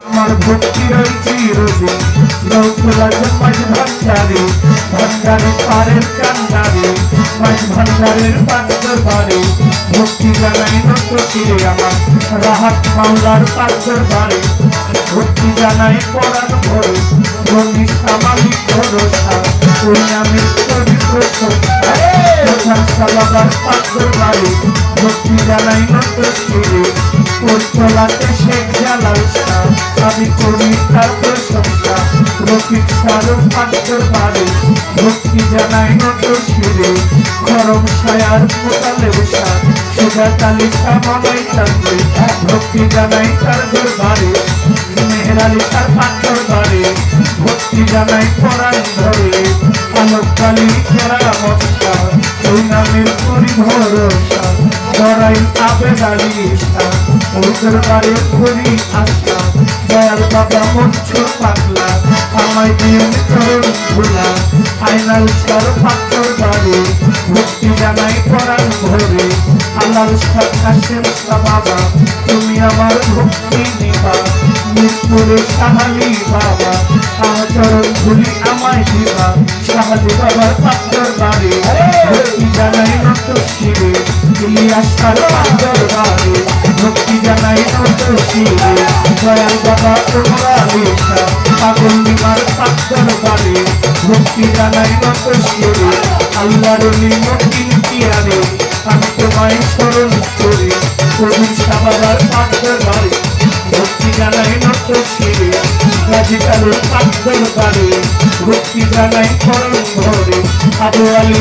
আমার ভক্তি রয়েছে রবি রৌসুলা মাঝ ভান্ডারে ভান্ডারে পারের কান্ডারে, মাঝ ভান্ডারের পাঁচর বারে ভক্তি জানাই নত তীরে আমার রাহাত মাওলার পাঁচর বারে ভক্তি জানাই পরাণ ভরে মন্দির মালিক বাবার পাত্র বারে ভক্তি তীরে ওর চলাতে শেখ জালাল শাহ আমি করি তার প্রশংসা রফিক শাহরুখ পাত্র বারে ভক্তি জানাই নত শিরে খরম সায়ার মোটালে বসা সোজা তালিকা মনাই চান্দে ভক্তি জানাই তার দরবারে মেহরালি তার পাত্র বারে ভক্তি জানাই পরাণ ধরে আলোক কালী কেরা মস্তা ওই নামের করি ভরসা ধরাই আবেদ আলী ইসা করি আশা। দয়াল বাবা মঞ্চু পাগলা, আমায় দিন চরণ ভোলা। আইনাল সার পাত্র বাড়ি ভক্তি জানাই পরাণ ভরে। আলাল সার কাশেম বাবা, তুমি আমার ভক্তি নিবা। মিরপুরে সাহালি বাবা আচরণ ভুলি আমায় দিবা সাহালি বাবার পাত্র বাড়ি ভক্তি জানাই নত শিরে ইলিয়াস তার পাত্র বাড়ি ভক্তি জানাই নত শিরে দয়াল বাবা তোমরা লেখা পাগল বিমার পাত্র বাড়ি ভক্তি জানাই নত শিরে আল্লাহর লিমকিন কিয়ারে আমি তোমায় স্মরণ করি কবি সাবাবার পাত্র বাড়ি ভক্তি জানাই নত শিরে কালুর পাত্র বাড়ি ভক্তি জানাই করণ ভরে, আবু আলী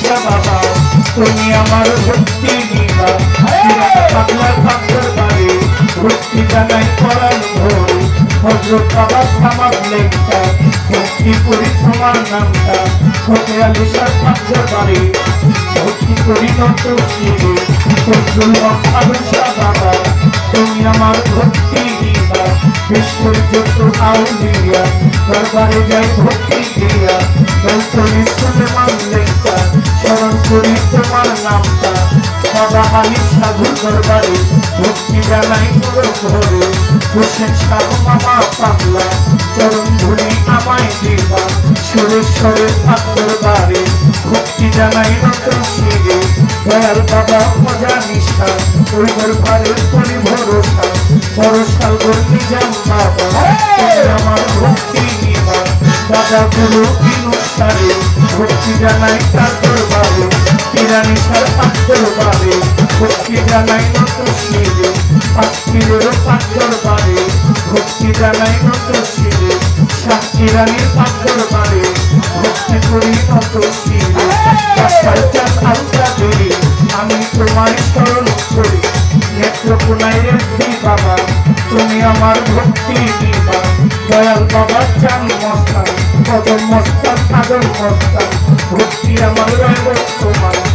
শাহ বাবা, তুমি আমার ভক্তি নিবা। পাগলার পাত্র বাড়ি ভক্তি জানাই করণ ভরে, হজরত বাবা সামাদ লেখা, ভক্তি করি তোমার নামটা হতে আলী শাহ পাত্র বাড়ি, ভক্তি করি নত শিরে ফজলুল হক আবু শাহ বাবা, তুমি আমার ভক্তি বিশ্বের যত আউলিয়া দরবারে যাই ভক্তি দিয়া। গৌতমী সুলেমান লেখা স্মরণ করি তোমার নামটা। সদা আলী সাধু দরবারে ভক্তি জানাই তোর ঘরে। হোসেন শাহ মামা পাগলা, চরণ ধুলি আমায় দিবা। সুরেশ্বরের পাত্র বাড়ি ভক্তি জানাই নতুন শিরে। দয়াল বাবা মজা নিষ্ঠা ওই দরবারের ভরসা ভরসা গোর নিজাম বাবা। আমার ভক্তি নিবা দাদা গুরু বিনুসারে ভক্তি জানাই তার দরবারে পিরানি সার পাত্র বারে ভক্তি জানাই নতুন শিরে পাত্রের পাত্র বারে ভক্তি জানাই নতুন শিরে শাকিরানির পাত্র বারে ভক্তি করি নত শিরে। আমি তোমার স্মরণ করি নেত্রকোনায় রেখি বাবা তুমি আমার ভক্তি দিবা দয়াল বাবা চান মস্তান কদম মস্তান সাগর মস্তান ভক্তি আমার রইব তোমার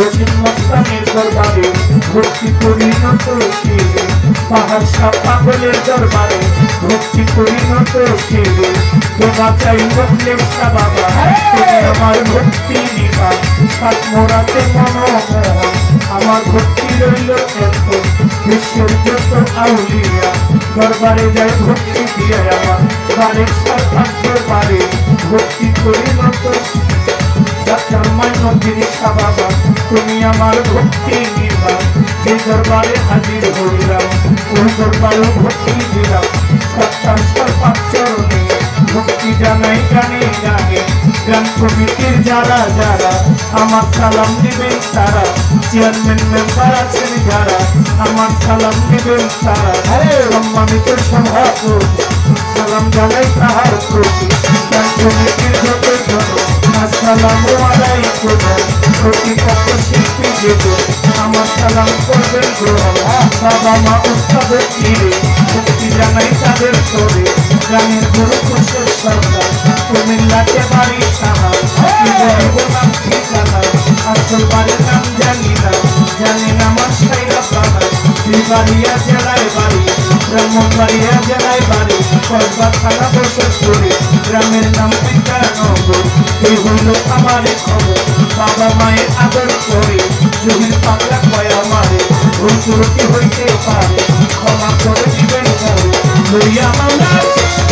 রসিদ মস্তানের দরবারে ভক্তি করি নত শিরে পাহাড় সাপ পাগলের দরবারে ভক্তি করি নত শিরে তোমা চাই বললে বাবা তুমি আমার ভক্তি নিবা সাত মোড়াতে মনোমোহন আমার ভক্তি রইল এত বিশ্বের যত আউলিয়া দরবারে যাই ভক্তি দিয়ে আমার নত ডাক্তার মান্য জিনিস বাবা তুমি আমার ভক্তি নিবা যে দরবারে হাজির হইলাম ওই দরবারে ভক্তি দিলাম সত্তার সর্বাচরণে ভক্তি জানাই গানে গানে গান কমিটির যারা যারা আমার সালাম দিবেন তারা। চেয়ারম্যান মেম্বার আছেন যারা আমার সালাম দিবেন তারা সম্মানিত সভাপতি। সালাম জানাই সালাম করবেন বাবা মা উৎসবের তীরে ভক্তি জানাই তাদের করে গ্রামের গুরু কুশের সরকার কুমিল্লাতে বাড়ি সাহা নাম ঠিকানা আসল বাড়ির নাম জানি না জানি না আমার সাইরা গ্রামের নাম বিদ্যানগর এই হইল আমার খবর বাবা মায়ের আদর করে জহির পাগলা কয় আমারে ভুল হইতে পারে ক্ষমা করে দিবেন লইয়া মাওলার